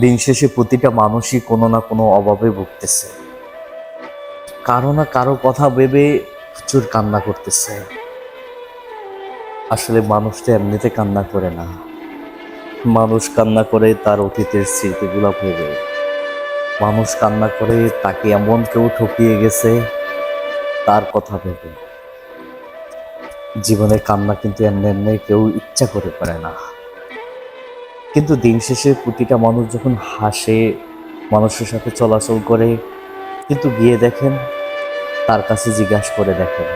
দিন শেষে প্রতিটা মানুষই কোনো না কোনো অভাবে ভুগতেছে। কারও না কারও কথা ভেবে প্রচুর কান্না করতেছে। আসলে মানুষটা এমনিতে কান্না করে না। মানুষ কান্না করে তার অতীতের স্মৃতিগুলো ভেবে। মানুষ কান্না করে তাকে এমন কেউ ঠকিয়ে গেছে তার কথা ভেবে। জীবনে কান্না কিন্তু এমনি এমনি কেউ ইচ্ছা করে পারে না। কিন্তু দিন শেষে প্রতিটা মানুষ যখন হাসে, মানুষের সাথে চলাচল করে, কিন্তু গিয়ে দেখেন, তার কাছে জিজ্ঞাসা করে দেখেন।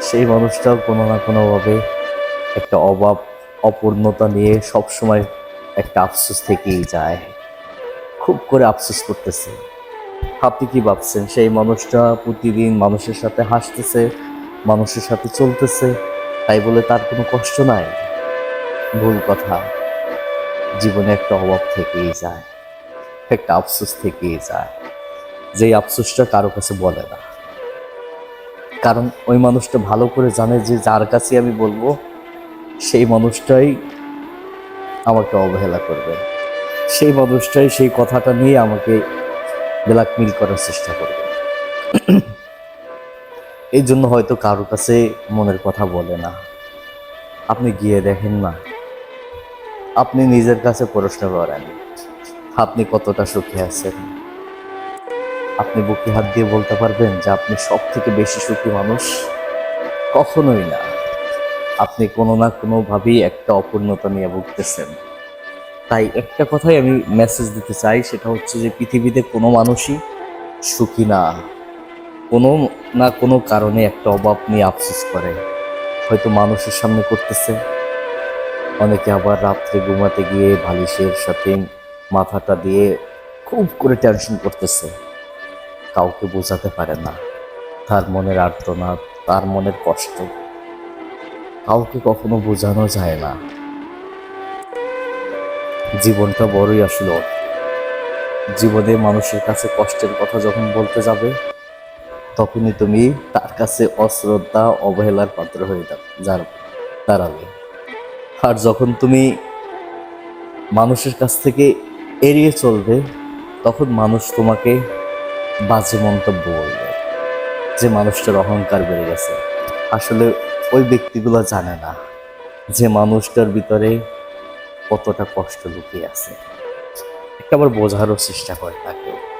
সেই মানুষটাও কোনো না কোনোভাবে একটা অভাব, অপূর্ণতা নিয়ে সবসময় একটা আফসোস থেকেই যায়। খুব করে আফসোস করতেছে। আপনি কি ভাবছেন, সেই মানুষটা প্রতিদিন মানুষের সাথে হাসতেছে, মানুষের সাথে চলতেছে, তাই বলে তার কোনো কষ্ট নাই? ভুল কথা। জীবনে একটা অভাব থেকেই যায়, একটা আফসোস থেকেই যায়। যেই আফসোসটা কারও কাছে বলে না। কারণ ওই মানুষটা ভালো করে জানে যে যার কাছে আমি বলব, সেই মানুষটাই আমাকে অবহেলা করবে। সেই মানুষটাই সেই কথাটা নিয়ে আমাকে ব্ল্যাকমেল করার চেষ্টা করবে। এই জন্য হয়তো কারও কাছে মনের কথা বলে না। আপনি গিয়ে দেখেন না। আপনি নিজের কাছে প্রশ্ন করেন, আপনি কতটা সুখী আছেন? আপনি বুকে হাত দিয়ে বলতে পারবেন যে আপনি সব থেকে বেশি সুখী মানুষ? কখনোই না। আপনি কোনো না কোনোভাবেই একটা অপূর্ণতা নিয়ে ভুগতেছেন। তাই একটা কথাই আমি মেসেজ দিতে চাই, সেটা হচ্ছে যে পৃথিবীতে কোনো মানুষই সুখী না। কোনো না কোনো কারণে একটা অভাব নিয়ে আফসোস করে। হয়তো মানুষের সামনে করতেছে। অনেকে আবার রাত্রে ঘুমাতে গিয়ে বালিশের সাথে মাথাটা দিয়ে খুব করে টেনশন করতেছে। কাউকে বোঝাতে পারে না। তার মনের আর্তনাদ তার মনের কষ্ট। কাউকে কখনো বোঝানো যায় না। জীবনটা বড়ই আসলে। জীবনে মানুষের কাছে কষ্টের কথা যখন বলতে যাবে, তখনই তুমি তার কাছে অশ্রদ্ধা, অবহেলার পাত্র হয়ে দাঁড়াবে আর যখন তুমি মানুষের কাছ থেকে এড়িয়ে চলবে, তখন মানুষ তোমাকে বাজে মন্তব্য বলবে যে মানুষটার অহংকার বেড়ে গেছে। আসলে ওই ব্যক্তিগুলো জানে না যে মানুষটার ভিতরে কতটা কষ্ট লুকিয়ে আছে। একটা আবার বোঝারও চেষ্টা করে তাকে।